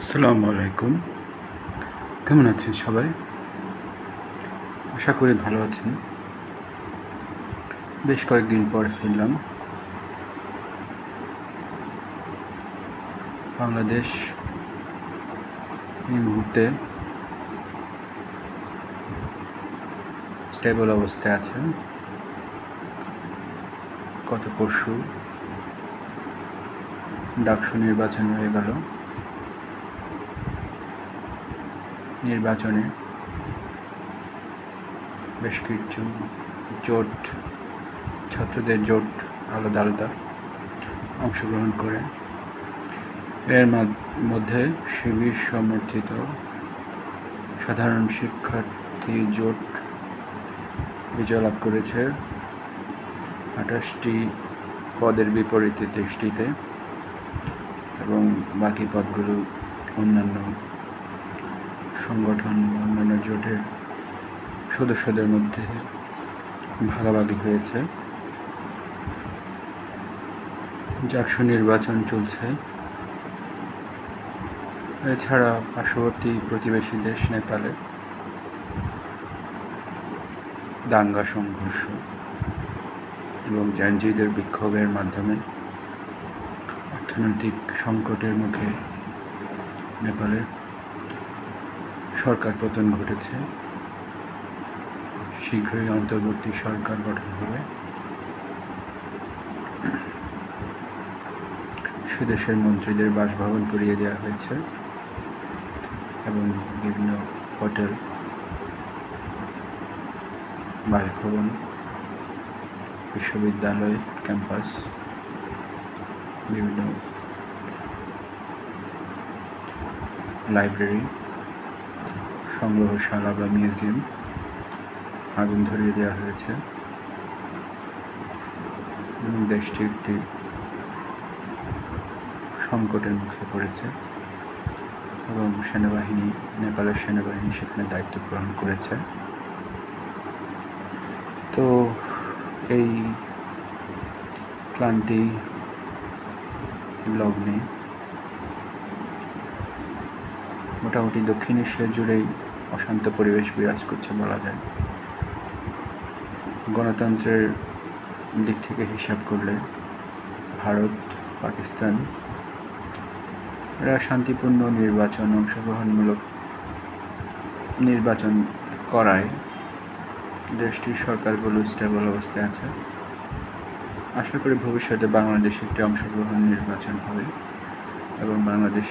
আসসালামু আলাইকুম। কেমন আছেন সবাই? আশা করি ভালো আছেন। বেশ কয়েকদিন পর ফিরলাম। বাংলাদেশ এই মুহূর্তে স্টেবল অবস্থায় আছে। গত পরশু ডাকসু নির্বাচন হয়ে গেল। নির্বাচনে বেশ কিছু জোট, ছাত্রদের জোট আলাদা আলাদা অংশগ্রহণ করে। এর মধ্যে শিবির সমর্থিত সাধারণ শিক্ষার্থী জোট বিজয় লাভ করেছে আঠাশটি পদের বিপরীতে তেইশটিতে এবং বাকি পদগুলো অন্যান্য সংগঠন বা অন্যান্য জোটের সদস্যদের মধ্যে ভাগাভাগি হয়েছে। জাকসু নির্বাচন চলছে। এছাড়া পার্শ্ববর্তী প্রতিবেশী দেশ নেপালে দাঙ্গা সংঘর্ষ এবং জানজিদের বিক্ষোভের মাধ্যমে অর্থনৈতিক সংকটের মুখে নেপালে সরকার পতন ঘটেছে, শীঘ্রই অন্তর্বর্তী সরকার গঠন হবে। সুদেশের মন্ত্রীদের বাসভবন পুড়িয়ে দেওয়া হয়েছে এবং বিভিন্ন হোটেল, বাসভবন, বিশ্ববিদ্যালয়, ক্যাম্পাস, বিভিন্ন লাইব্রেরি সংগ্রহশালা বা মিউজিয়াম আগুন ধরিয়ে দেওয়া হয়েছে। দেশটি একটি সংকটের মুখে পড়েছে এবং সেনাবাহিনী, নেপালের সেনাবাহিনী সেখানে দায়িত্ব গ্রহণ করেছে। তো এই ক্লান্তি লগ্নে মোটামুটি দক্ষিণ এশিয়া জুড়েই অশান্ত পরিবেশ বিরাজ করছে বলা যায়। গণতন্ত্রের দিক থেকে হিসাব করলে ভারত, পাকিস্তান এরা শান্তিপূর্ণ নির্বাচন, অংশগ্রহণমূলক নির্বাচন করায় দেশটির সরকারগুলো স্টেবল অবস্থায় আছে। আশা করি ভবিষ্যতে বাংলাদেশে একটি অংশগ্রহণ নির্বাচন হবে এবং বাংলাদেশ